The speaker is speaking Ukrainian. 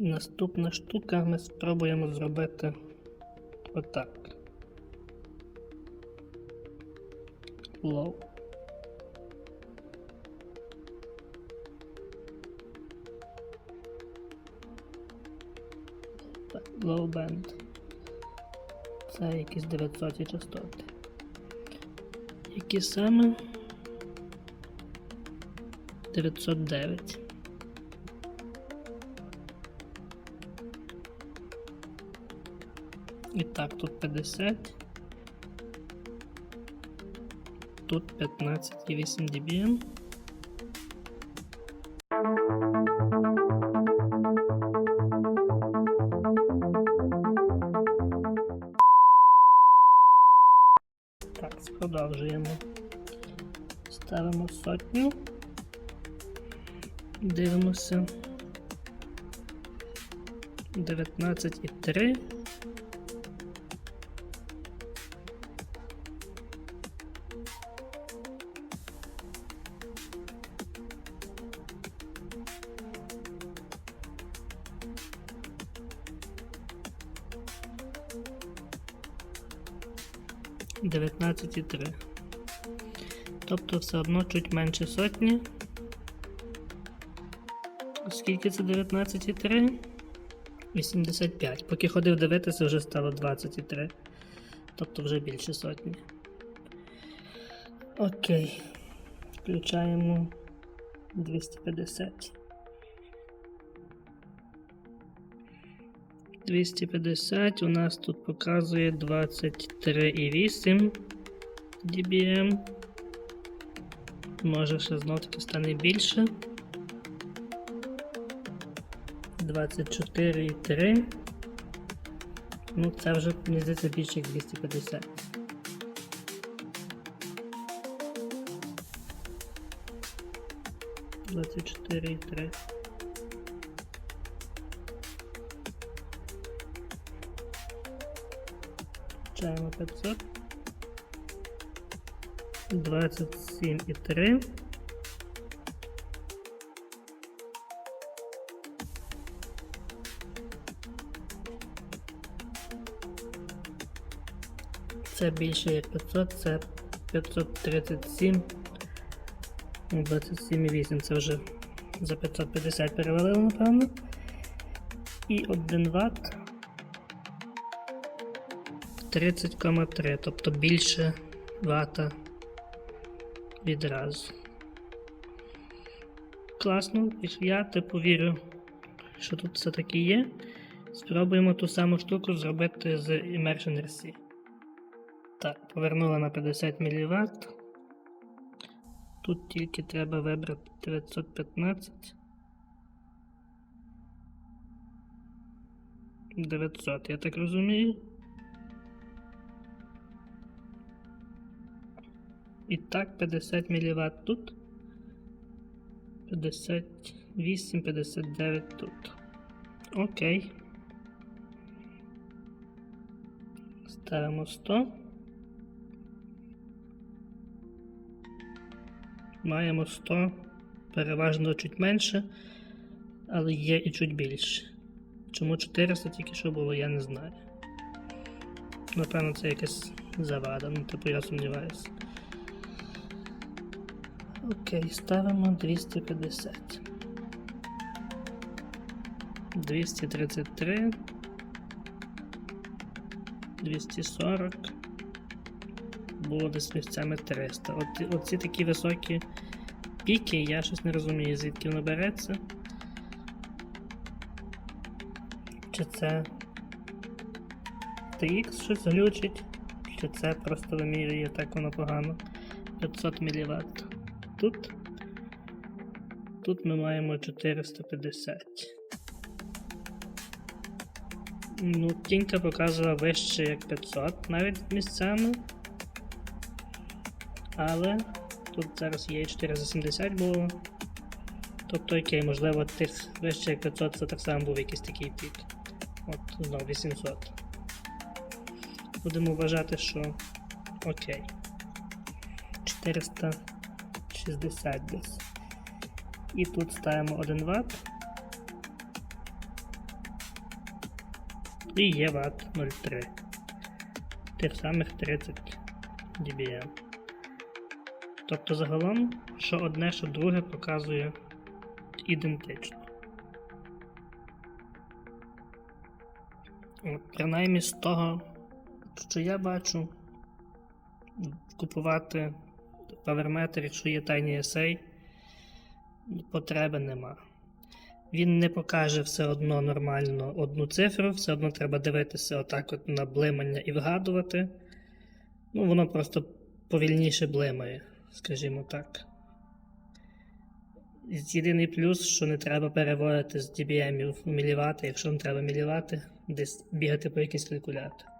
Наступна штука ми спробуємо зробити отак. Low. Так, Low band. Це якісь 900 частоти. Які саме? 909. І так, тут 50. Тут 15,8 dBm. Так, продовжуємо. Ставимо сотню. Дивимося. 19,3. Дев'ятнадцять і три. Тобто все одно чуть менше сотні. Скільки це 19,3? 85. Поки ходив дивитися, вже стало 23. Тобто вже більше сотні. Окей. Включаємо 250. 250 у нас тут показує 23,8 dBm. Може ще знов таки стане більше. 24,3. Ну, це вже, мені здається, більше як 250. Двадцять чотири і три. Включаємо 500. 27 і 3. Це більше як 500, це 537. 27,8 це вже за 550 перевалило, напевно. І 1 Вт 30,3, тобто більше вата відразу. Класно, я типу вірю, що тут все таки є. Спробуємо ту саму штуку зробити з Immersion RC. Так, повернула на 50 мВт. Тут тільки треба вибрати 915. 900, я так розумію. І так 50 мВт тут. 58, 59 тут. Окей. Ставимо 100. Маємо 100, переважно чуть менше, але є і чуть більше. Чому 400 тільки що було, я не знаю. Напевно, це якась завада, ну типу я сумніваюся. Окей, ставимо 250. 233. 240. Було десь місцями 300. От, оці такі високі піки, я щось не розумію, звідки воно береться. Чи це TX щось глючить, чи це просто вимірює так воно погано. 500 мВт. Тут. Тут ми маємо 450. Ну, тінька показувала вище як 500 навіть місцями. Але тут зараз є 470 було. Тобто, окей, можливо, тих вище як 500 це так само був якийсь такий пік. От, знову 800. Будемо вважати, що окей. 460 десь. І тут ставимо 1 Вт. І є ват 0,3. Тих самих 30 dBm. Тобто загалом, що одне, що друге показує ідентично. Принаймні з того, що я бачу, купувати паверметр, якщо є Tiny SA, потреби нема. Він не покаже все одно нормально одну цифру, все одно треба дивитися отак от на блимання і вгадувати. Ну, воно просто повільніше блимає, скажімо так. Єдиний плюс, що не треба переводити з dBm в мілівати, якщо не треба мілівати, десь бігати по якийсь калькулятор.